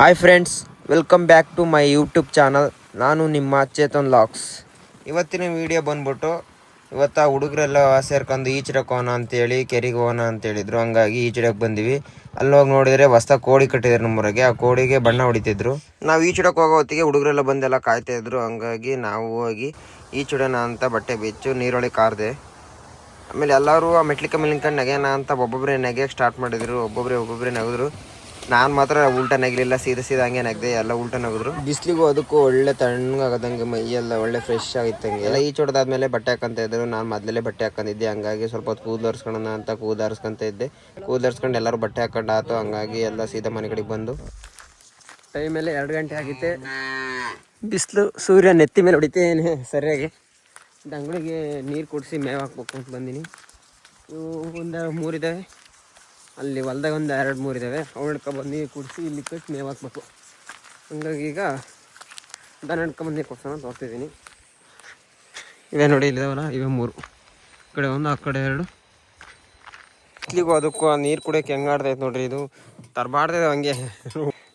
Hi friends welcome back to my YouTube channel ನಾನು ನಿಮ್ಮ Chetan LOX. ಇವತ್ತಿನ ವಿಡಿಯೋ ಬಂದ್ಬಿಟ್ಟು, ಇವತ್ತು ಹುಡುಗರೆಲ್ಲ ಸೇರ್ಕೊಂಡು ಈಚಡಕ್ಕೆ ಹೋಗೋಣ ಅಂತೇಳಿ, ಕೆರೆಗೆ ಹೋಗೋಣ ಅಂತ ಹೇಳಿದ್ರು ಹಂಗಾಗಿ ಈಚಡಕ್ಕೆ ಬಂದಿವಿ. ಅಲ್ಲಿ ಹೋಗಿ ನೋಡಿದರೆ ಹೊಸ ಕೋಳಿ ಕಟ್ಟಿದ್ರು ನಮ್ಮೂರಿಗೆ. ಆ ಕೋಡಿಗೆ ಬಣ್ಣ ಹೊಡಿತಿದ್ರು. ನಾವು ಈಚಡಕ್ಕೆ ಹೋಗೋ ಹೊತ್ತಿಗೆ ಹುಡುಗರೆಲ್ಲ ಬಂದೆಲ್ಲ ಕಾಯ್ತಾ ಇದ್ರು. ಹಂಗಾಗಿ ನಾವು ಹೋಗಿ ಈಚಿಡೋಣ ಅಂತ ಬಟ್ಟೆ ಬಿಚ್ಚು, ನೀರೊಳಗೆ ಕಾರ್ದೆ. ಆಮೇಲೆ ಎಲ್ಲರೂ ಆ ಮೆಟ್ಲಿಕ ಮೇಲೆ ನಿಂತ್ಕೊಂಡು ನಗೆಯೋಣ ಅಂತ ಒಬ್ಬೊಬ್ಬರೇ ನೆಗೆಯಕ್ಕೆ ಸ್ಟಾರ್ಟ್ ಮಾಡಿದ್ರು. ಒಬ್ಬೊಬ್ಬರೇ ಒಬ್ಬೊಬ್ಬರೇ ನೆಗೆದ್ರು. ನಾನು ಮಾತ್ರ ಉಲ್ಟಾ ನಗಲಿಲ್ಲ ಸೀದಾ ಸೀದಾ ಹಂಗೆ ನೆಗ್ದೆ ಎಲ್ಲ ಉಲ್ಟ ನಗಿದ್ರು. ಬಿಸಿಲಿಗೂ ಅದಕ್ಕೂ ಒಳ್ಳೆ ತಣ್ಣಗಾಗದಂಗೆ ಮೈ ಎಲ್ಲ ಒಳ್ಳೆ ಫ್ರೆಶ್ ಆಗಿತ್ತಂಗೆ ಎಲ್ಲ ಈ ಚೊಡ್ದಾದ್ಮೇಲೆ ಬಟ್ಟೆ ಹಾಕಂತ ಇದ್ರು ನಾನು ಮೊದಲೇ ಬಟ್ಟೆ ಹಾಕೊಂಡಿದ್ದೆ ಹಂಗಾಗಿ ಸ್ವಲ್ಪ ಹೊತ್ತು ಕೂದಲು ಹರ್ಸ್ಕೊಳ್ಳೋಣ ಅಂತ ಕೂದಲು ಹರ್ಸ್ಕೊಂತ ಇದ್ದೆ. ಕೂದಲು ಹರ್ಸ್ಕೊಂಡು ಎಲ್ಲರೂ ಬಟ್ಟೆ ಹಾಕೊಂಡು ಆತು ಹಂಗಾಗಿ ಎಲ್ಲ ಸೀದಾ ಮನೆ ಕಡೆಗೆ ಬಂದು. ಟೈಮೆಲ್ಲ ಎರಡು ಗಂಟೆ ಆಗಿತ್ತೆ. ಬಿಸಿಲು ಸೂರ್ಯ ನೆತ್ತಿ ಮೇಲೆ ಹೊಡಿತೇನೆ ಸರಿಯಾಗಿ. ಅಂಗಡಿಗೆ ನೀರು ಕುಡಿಸಿ ಮೇವು ಹಾಕ್ಬೇಕು ಅಂತ ಬಂದೀನಿ. ಇವು ಒಂದು ಮೂರಿದ್ದಾವೆ ಅಲ್ಲಿ ಹೊಲ್ದಾಗ ಒಂದು ಎರಡು ಮೂರು ಇದ್ದಾವೆ ಅವು ಹಿಡ್ಕೊಬಂದು ನೀರು ಕುಡಿಸಿ ಇಲ್ಲಿ ಕಟ್ಟಿ ಮೇವು ಹಾಕ್ಬೇಕು. ಹಂಗಾಗಿ ಈಗ ದನ ಹಿಡ್ಕೊಂಬಂದು ನೀರು ಕೊಡ್ಸೋಣ ತೋರ್ತಿದ್ದೀನಿ ಇವೇ ನೋಡಿ ಇಲ್ಲಿದಾವಲ್ಲ, ಇವೇ ಮೂರು. ಈ ಕಡೆ ಒಂದು, ಆ ಕಡೆ ಎರಡು. ಇಲ್ಲಿಗೂ ಅದಕ್ಕೂ ನೀರು ಕುಡಿಯೋಕೆ ಹೆಂಗೆ ಆಡ್ತೈತೆ ನೋಡ್ರಿ ಇದು. ತರಬಾಡ್ತೇವೆ ಹಂಗೆ.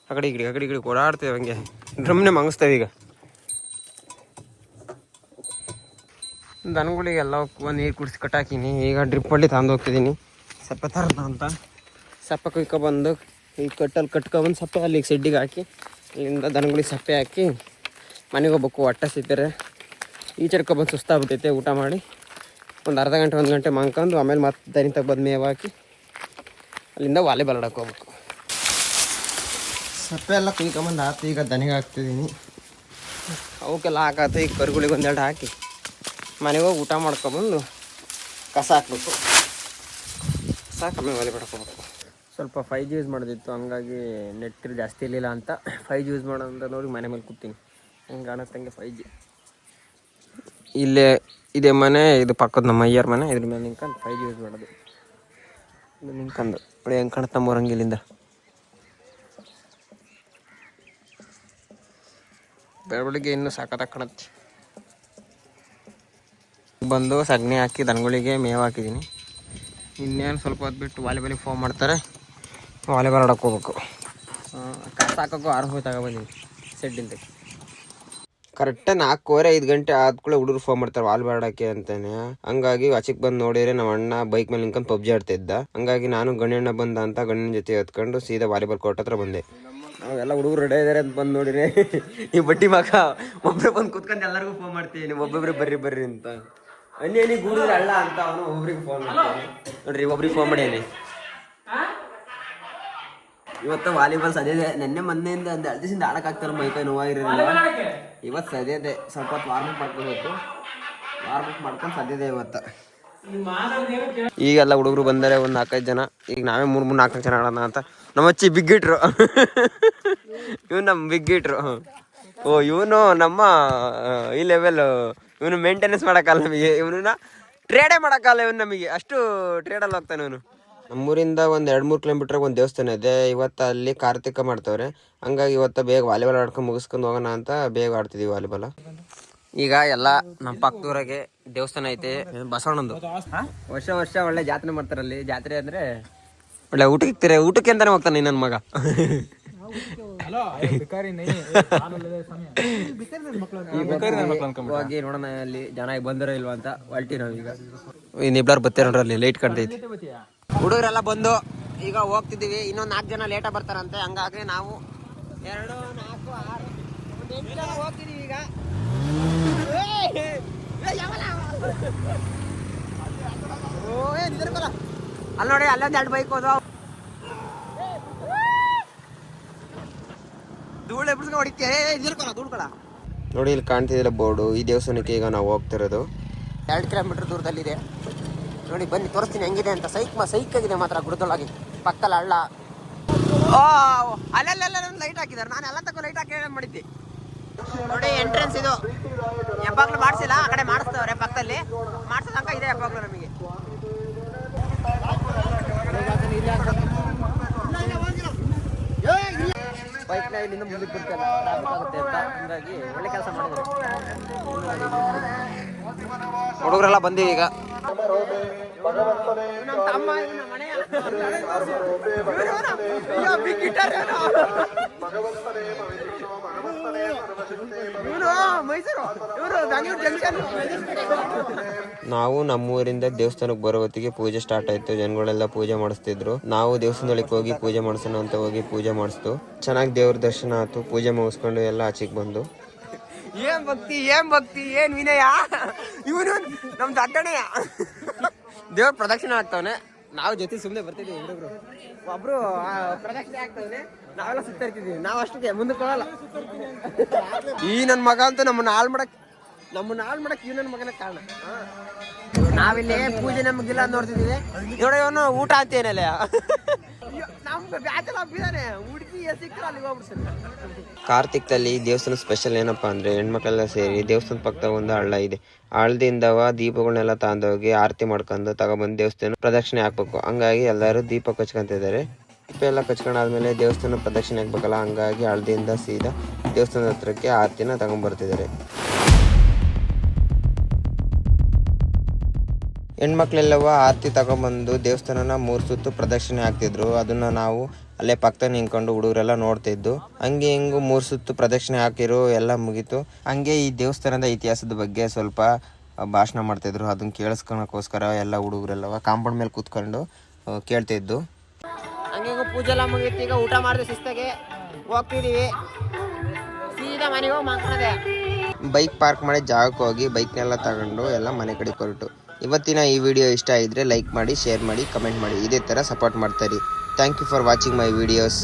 ಆ ಕಡೆ ಈ ಕಡೆ ಆ ಕಡೆ ಈ ಕಡೆ ಓಡಾಡ್ತೇವೆ ಹಂಗೆ. ಡ್ರಮ್ನೆ ಮಂಗಿಸ್ತೇವೆ ಈಗ. ದನಗಳಿಗೆಲ್ಲ ನೀರು ಕುಡಿಸಿ ಕಟ್ಟಾಕಿನಿ. ಈಗ ಡ್ರಿಪ್ಪಲ್ಲಿ ತಂದು ಹೋಗ್ತಿದ್ದೀನಿ ಸ್ವಲ್ಪ ತರದ ಅಂತ. ಸಪ್ಪೆ ಕುಯ್ಕೊಬಂದು ಈ ಕಟ್ಟಲ್ಲಿ ಕಟ್ಕೊಬಂದು ಸಪ್ಪೆ ಅಲ್ಲಿಗೆ ಸೆಡ್ಡಿಗೆ ಹಾಕಿ ಅಲ್ಲಿಂದ ದನಗಳಿಗೆ ಸಪ್ಪೆ ಹಾಕಿ ಮನೆಗೆ ಹೋಗ್ಬೇಕು ಹೊಟ್ಟೆ ಸಿಗ್ತಾರೆ ಈಚಡ್ಕೊಬಂದು ಸುಸ್ತಾಗ್ಬಿಟ್ಟೈತೆ ಊಟ ಮಾಡಿ. ಒಂದು ಅರ್ಧ ಗಂಟೆ, ಒಂದು ಗಂಟೆ ಮಂಕೊಂಡು ಆಮೇಲೆ ಮತ್ತೆ ದನಿ ಬಂದು ಮೇವು ಹಾಕಿ ಅಲ್ಲಿಂದ ವಾಲಿಬಾಲ್ ಆಡಕ್ಕೆ ಹೋಗ್ಬೇಕು ಸಪ್ಪೆ ಎಲ್ಲ ಕುಯ್ಕೊಂಬಂದು ಆತು ಈಗ ದನಿಗೆ ಹಾಕ್ತಿದ್ದೀನಿ ಅವಕ್ಕೆಲ್ಲ ಹಾಕಾತು, ಈಗ ಕರುಗಳಿಗೆ ಒಂದೆರಡು ಹಾಕಿ ಮನೆಗೆ ಹೋಗಿ ಊಟ ಮಾಡ್ಕೊಬಂದು ಕಸ ಹಾಕ್ಬೇಕು. ಸಾಕು ಆಮೇಲೆ ಹೋಗ್ಬೇಕು ಸ್ವಲ್ಪ ಫೈ ಜಿ ಯೂಸ್ ಮಾಡೋದಿತ್ತು, ಹಂಗಾಗಿ ನೆಟ್ ಜಾಸ್ತಿ ಇರಲಿಲ್ಲ ಅಂತ ಫೈ ಜಿ ಯೂಸ್ ನೋಡಿ ಮನೆ ಮೇಲೆ ಕೂತೀನಿ. ಹೆಂಗೆ ಕಾಣುತ್ತಂಗೆ ಫೈ ಜಿ ಇಲ್ಲೇ ಇದೆ ಮನೆ, ಇದು ಪಕ್ಕದ ನಮ್ಮ ಅಯ್ಯರ್ ಮನೆ, ಇದ್ರ ಮೇಲೆ ನಿಂತ್ಕೊಂಡು ಫೈ ಜಿ ಯೂಸ್ ಮಾಡೋದು. ನಿಂತ್ಕೊಂಡು, ಒಳ್ಳೆ ಹೆಂಗೆ ಕಾಣುತ್ತೆ ನಮ್ಮ ಬೆಳಗ್ಗೆ ಇನ್ನೂ ಸಾಕತ್ತಾಗಿ ಕಾಣತ್ತೆ. ಬಂದು ಸಗಣಿ ಹಾಕಿ ದನಗಳಿಗೆ ಮೇವು ಹಾಕಿದ್ದೀನಿ. ಇನ್ನೇನು ಸ್ವಲ್ಪ ಹೊತ್ತು ಬಿಟ್ಟು ವಾಲಿಬಾಲಿಗೆ ಫೋನ್ ಮಾಡ್ತಾರೆ. ವಾಲಿಬಾಲ್ ಆಡಕ್ಕೆ ಹೋಗ್ಬೇಕು. ಕಸ ಹಾಕೋಕ್ಕೂ ಆರು ಹೋಗಿ ತಗೋಬನ್ನಿ ಸೆಡ್ಡಿಂದ ಕರೆಕ್ಟಾಗಿ ನಾಲ್ಕೂವರೆ ಐದು ಗಂಟೆ ಆದ್ಕೂಳೆ ಹುಡುಗರು ಫೋನ್ ಮಾಡ್ತಾರೆ ವಾಲಿಬಾಲ್ ಆಡಕ್ಕೆ ಅಂತಾನೆ. ಹಂಗಾಗಿ ಆಚೆಗೆ ಬಂದು ನೋಡಿದ್ರೆ ನಮ್ಮ ಅಣ್ಣ ಬೈಕ್ ಮೇಲೆ ನಿಂತ್ಕೊಂಡು ಪಬ್ಜಿ ಆಡ್ತಿದ್ದ ಇದ್ದ. ಹಂಗಾಗಿ ನಾನು ಗಣ್ಯಣ್ಣ ಬಂದ ಅಂತ ಗಣ್ಯನ ಜೊತೆ ಎತ್ಕೊಂಡು ಸೀದಾ ವಾಲಿಬಾಲ್ ಕೋರ್ಟ್ ಹತ್ರ ಬಂದೆ. ನಾವೆಲ್ಲ ಹುಡುಗರು ರೆಡಿ ಇದಾರೆ ಅಂತ ಬಂದು ನೋಡಿರಿ ಈ ಬಟ್ಟಿ ಮಗ ಒಬ್ಬರು ಬಂದು ಕುತ್ಕೊಂಡು ಎಲ್ಲರಿಗೂ ಫೋನ್ ಮಾಡ್ತೀನಿ ಒಬ್ಬೊಬ್ರಿಗೆ ಬರ್ರಿ ಬರ್ರಿ ಅಂತ. ಅನ್ನಿ ಅನ್ನಿ ಗೂಡಿದ್ರೆ ಅಲ್ಲ ಅಂತ ಅವನು ಒಬ್ರಿಗೆ ಫೋನ್ ಮಾಡ್ತಾನೆ. ನೋಡ್ರಿ ಒಬ್ರಿಗೆ ಫೋನ್ ಮಾಡೇನಿ ಇವತ್ತು ವಾಲಿಬಾಲ್ ಸದ್ಯದೆ ನೆನ್ನೆ ಮೊನ್ನೆಯಿಂದ ಒಂದು ಎರಡು ದಿವಸದಿಂದ ಆಡೋಕ್ಕಾಗ್ತಾರೆ ಮೈ ಕೈ ನೋವಾಗಿರಲಿಲ್ಲ ಇವತ್ತು ಸದ್ಯದೆ ಸ್ವಲ್ಪ ಹೊತ್ತು ವಾರ್ಮಪ್ ಮಾಡ್ಕೋಬೇಕು ವಾರ್ಮಪ್ ಮಾಡ್ಕೊಂಡು ಸದ್ಯದೆ ಇವತ್ತು. ಈಗೆಲ್ಲ ಹುಡುಗರು ಬಂದರೆ ಒಂದು ನಾಲ್ಕೈದು ಜನ ಈಗ ನಾವೇ ಮೂರು ಮೂರು ನಾಲ್ಕು ಜನ ಆಡೋಣ ಅಂತ. ನಮ್ಮ ಅಚ್ಚಿ ಬಿಗ್ ಇಟ್ರು ಇವ್ನು ನಮ್ಮ ಬಿಗ್ ಇಟ್ರು ಓ ಇವನು ನಮ್ಮ ಈ ಲೆವೆಲ್ ಇವನು ಮೇಂಟೆನೆನ್ಸ್ ಮಾಡೋಕ್ಕಲ್ಲ ನಮಗೆ. ಇವನನ್ನ ಟ್ರೇಡೇ ಮಾಡೋಕ್ಕಲ್ಲ ಇವನು ನಮಗೆ. ಅಷ್ಟು ಟ್ರೇಡಲ್ಲಿ ಹೋಗ್ತಾನೆ ಇವನು. ನಮ್ಮೂರಿಂದ ಒಂದು ಎರಡು ಮೂರು ಕಿಲೋಮೀಟ್ರ್ ಒಂದು ದೇವಸ್ಥಾನ ಇದೆ. ಇವತ್ತು ಅಲ್ಲಿ ಕಾರ್ತಿಕ ಮಾಡ್ತವ್ರೆ. ಹಂಗಾಗಿ ಇವತ್ತು ಬೇಗ ವಾಲಿಬಾಲ್ ಆಡ್ಕೊಂಡು ಮುಗಿಸ್ಕೊಂಡು ಹೋಗೋಣ ಅಂತ ಬೇಗ ಆಡ್ತಿದ್ದೀವಿ ವಾಲಿಬಾಲ್. ಈಗ ಎಲ್ಲ ನಮ್ಮ ಪಕ್ಕದೂರಾಗೆ ದೇವಸ್ಥಾನ ಐತೆ. ಬಸವಣ್ಣಂದು. ವರ್ಷ ವರ್ಷ ಒಳ್ಳೆ ಜಾತ್ರೆ ಮಾಡ್ತಾರಲ್ಲಿ ಜಾತ್ರೆ ಅಂದ್ರೆ ಒಳ್ಳೆ ಊಟಕ್ಕೆ ಇಕ್ತಾರೆ ಊಟಕ್ಕೆ ಅಂತಾನೆ ಹೋಗ್ತಾನೆ ನನ್ನ ಮಗ. ಹೋಗಿ ನೋಡೋಣ ಅಲ್ಲಿ ಜನ ಬಂದಿರೋ ಇಲ್ವಾ ಅಂತ. ಹೊಲ್ಟಿ ನಾವೀಗ. ಇನ್ನಿಬ್ಬರು ಬತ್ತೇ ನೋಡ್ರಿ ಅಲ್ಲಿ. ಲೈಟ್ ಕಾಣ್ತೈತಿ. ಹುಡುಗರೆಲ್ಲ ಬಂದು ಈಗ ಹೋಗ್ತಿದ್ದೀವಿ. ಇನ್ನೊಂದು ನಾಲ್ಕು ಜನ ಲೇಟಾಗಿ ಬರ್ತಾರಂತೆ. ಹಂಗಾಗಿ ನಾವು ಎರಡು ನಾಲ್ಕು ಆರು ಎಂಟು ಜನ ಹೋಗ್ತಿದ್ದೀವಿ ಈಗ. ಅಲ್ಲಿ ನೋಡಿ ಅಲ್ಲೊಂದು ಎರಡು ಬೈಕ್ ಹೋದ ಧೂಳು ಎಬ್ಬಿಸ್ಕೊಂಡು ಹೊಡಿತೀಯ? ನಿಲ್ಕೊಳ ಧೂಳ್ಕೊಳ ನೋಡಿ ಇಲ್ಲಿ ಕಾಣ್ತಿದಿಲ್ಲ ಬೋರ್ಡು. ಈ ದೇವಸ್ಥಾನಕ್ಕೆ ಈಗ ನಾವು ಹೋಗ್ತಿರೋದು. ಎರಡು ಕಿಲೋಮೀಟರ್ ದೂರದಲ್ಲಿದೆ. ನೋಡಿ ಬನ್ನಿ ತೋರಿಸ್ತೀನಿ ಹೆಂಗಿದೆ ಅಂತ. ಸೈಕ್ ಮಾ ಸೈಕ್ ಆಗಿದೆ ಮಾತ್ರ ಗುಡದೊಳಗೆ ಪಕ್ಕದಲ್ಲಿ ಹಳ್ಳ. ಓ ಅಲ್ಲೆಲ್ಲ ಲೈಟ್ ಹಾಕಿದ್ದಾರೆ ನಾನು ಎಲ್ಲ ತಗೋ ಲೈಟ್ ಹಾಕಿ ಮಾಡಿದ್ದೆ. ನೋಡಿ ಎಂಟ್ರೆನ್ಸ್ ಇದು. ಯಾವಾಗಲೂ ಮಾಡಿಸಿಲ್ಲ ಆ ಕಡೆ ಮಾಡಿಸ್ತವ್ರೆ ಪಕ್ಕದಲ್ಲಿ. ಮಾಡಿಸೋ ತನಕ ಇದೆ ಯಾವಾಗಲೂ ನಮಗೆ. ಬೈಕ್ನ ಇಲ್ಲಿಂದ ಮುಂದಕ್ಕೆ ಆಗುತ್ತೆ ಅಂತ. ಹಂಗಾಗಿ ಒಳ್ಳೆ ಕೆಲಸ ಮಾಡಿದ್ರು ಹುಡುಗರೆಲ್ಲ ಬಂದೀವಿ ಈಗ ನಮ್ಮ ತಮ್ಮ ಇವ್ನು ನಮ್ಮ ಮನೆಯ. ಇವ್ನು ಅಯ್ಯೋ, big guitar ಇವನು. ಇವ್ನು ಮೈಸೂರು. ಇವರು ಬೆಂಗಳೂರು ಜಂಕ್ಷನ್. ನಾವು ನಮ್ಮೂರಿಂದ ದೇವಸ್ಥಾನಕ್ಕೆ ಬರೋ ಹೊತ್ತಿಗೆ ಪೂಜೆ ಸ್ಟಾರ್ಟ್ ಆಯ್ತು. ಜನಗಳೆಲ್ಲ ಪೂಜೆ ಮಾಡಿಸ್ತಿದ್ರು. ನಾವು ದೇವಸ್ಥಾನದೊಳಗೆ ಹೋಗಿ ಪೂಜೆ ಮಾಡಿಸೋಣ ಅಂತ ಹೋಗಿ ಪೂಜೆ ಮಾಡಿಸ್ತು. ಚೆನ್ನಾಗಿ ದೇವ್ರ ದರ್ಶನ ಆಯ್ತು. ಪೂಜೆ ಮುಗಿಸ್ಕೊಂಡು ಎಲ್ಲ ಆಚೆಗೆ ಬಂದು. ಏನ್ ಭಕ್ತಿ ಏನ್ ಭಕ್ತಿ ಏನ್ ವಿನಯ? ಇವನು ನಮ್ ದಟ್ಟಣೆಯ ದೇವ್ರ ಪ್ರದಕ್ಷಿಣೆ ಆಗ್ತಾವನೆ. ನಾವು ಜೊತೆ ಸುಮ್ಮನೆ ಬರ್ತಿದ್ವಿ ಹುಡುಗರು. ಒಬ್ರು ಪ್ರದಕ್ಷಿಣೆ ಆಗ್ತಾವನೆ. ನಾವೆಲ್ಲ ಸುತ್ತಾ ಇರ್ತಿದ್ವಿ. ನಾವು ಅಷ್ಟಕ್ಕೆ ಮುಂದಕ್ಕೆ ಹೋಗಲ್ಲ. ಈ ನನ್ನ ಮಗ ಅಂತ ನಮ್ಮನ್ನ ಹಾಳು ಮಾಡಕ್ ನಮ್ಮನ್ನ ಹಾಳು ಮಾಡಕ್ ಇವ್ ನನ್ನ ಮಗನ ಕಾರಣ. ನಾವಿಲ್ಲಿ ಪೂಜೆ ನಮಗಿಲ್ಲ ನೋಡ್ತಿದ್ದೀವಿ ನೋಡ್ತಿದೀವಿ. ನೋಡ ಇವನು ಊಟ ಅಂತ ಏನಲ್ಲ. ಕಾರ್ತಿಕ್ದಲ್ಲಿ ದೇವಸ್ಥಾನ ಸ್ಪೆಷಲ್ ಏನಪ್ಪಾ ಅಂದ್ರೆ ಹೆಣ್ಮಕ್ಳೆಲ್ಲ ಸೇರಿ ದೇವಸ್ಥಾನ ಪಕ್ಕದ ಒಂದು ಹಳ್ಳ ಇದೆ. ಹಳ್ಳದಿಂದವ ದೀಪಗಳನ್ನೆಲ್ಲ ತಗೊಂಡೋಗಿ ಆರತಿ ಮಾಡ್ಕೊಂಡು ತಗೊಂಡ್ಬಂದು ದೇವಸ್ಥಾನ ಪ್ರದಕ್ಷಿಣೆ ಹಾಕ್ಬೇಕು. ಹಂಗಾಗಿ ಎಲ್ಲರೂ ದೀಪ ಕಚ್ಕೊಂತಿದ್ದಾರೆ. ದೀಪ ಎಲ್ಲ ಕಚ್ಕೊಂಡಾದ್ಮೇಲೆ ದೇವಸ್ಥಾನ ಪ್ರದಕ್ಷಿಣೆ ಹಾಕ್ಬೇಕಲ್ಲ, ಹಂಗಾಗಿ ಹಳದಿಯಿಂದ ಸೀದಾ ದೇವಸ್ಥಾನದ ಹತ್ರಕ್ಕೆ ಆರತಿನ ತಗೊಂಡ್ಬರ್ತಿದ್ದಾರೆ ಹೆಣ್ಮಕ್ಳೆಲ್ಲವ ಆರತಿ ತಗೊಂಬಂದು ದೇವಸ್ಥಾನನ ಮೂರು ಸುತ್ತು ಪ್ರದಕ್ಷಿಣೆ ಹಾಕ್ತಿದ್ರು. ಅದನ್ನ ನಾವು ಅಲ್ಲೇ ಪಕ್ಕದ ನಿಂತ್ಕೊಂಡು ಹುಡುಗರೆಲ್ಲ ನೋಡ್ತಿದ್ದು. ಹಂಗೆ ಹಿಂಗು ಮೂರು ಸುತ್ತು ಪ್ರದಕ್ಷಿಣೆ ಹಾಕಿರು ಎಲ್ಲ ಮುಗೀತು. ಹಂಗೆ ಈ ದೇವಸ್ಥಾನದ ಇತಿಹಾಸದ ಬಗ್ಗೆ ಸ್ವಲ್ಪ ಭಾಷಣ ಮಾಡ್ತಿದ್ರು. ಅದನ್ನ ಕೇಳಿಸ್ಕೊಳಕ್ಕೋಸ್ಕರ ಎಲ್ಲ ಹುಡುಗರೆಲ್ಲವ ಕಾಂಪೌಂಡ್ ಮೇಲೆ ಕೂತ್ಕೊಂಡು ಕೇಳ್ತಿದ್ದು. ಹಂಗೆ ಪೂಜೆ ಎಲ್ಲ ಮುಗೀತು. ಈಗ ಊಟ ಮಾಡಿದೆ ಶಿಸ್ತಾಗೆ. ಹೋಗ್ತಿದೀವಿ. ಸೀದಾ ಮನೆಗೆ ಹೋಗಿ ಬೈಕ್ ಪಾರ್ಕ್ ಮಾಡಿ ಜಾಗಕ್ಕೆ ಹೋಗಿ ಬೈಕ್ನೆಲ್ಲ ತಗೊಂಡು ಎಲ್ಲ ಮನೆ ಕಡೆ ಹೊರಟು ಇವತ್ತಿನ ಈ ವಿಡಿಯೋ ಇಷ್ಟ ಆಗಿದ್ರೆ ಲೈಕ್ ಮಾಡಿ ಶೇರ್ ಮಾಡಿ ಕಮೆಂಟ್ ಮಾಡಿ. ಇದೇ ಥರ ಸಪೋರ್ಟ್ ಮಾಡ್ತಾರೆ thank you for watching my videos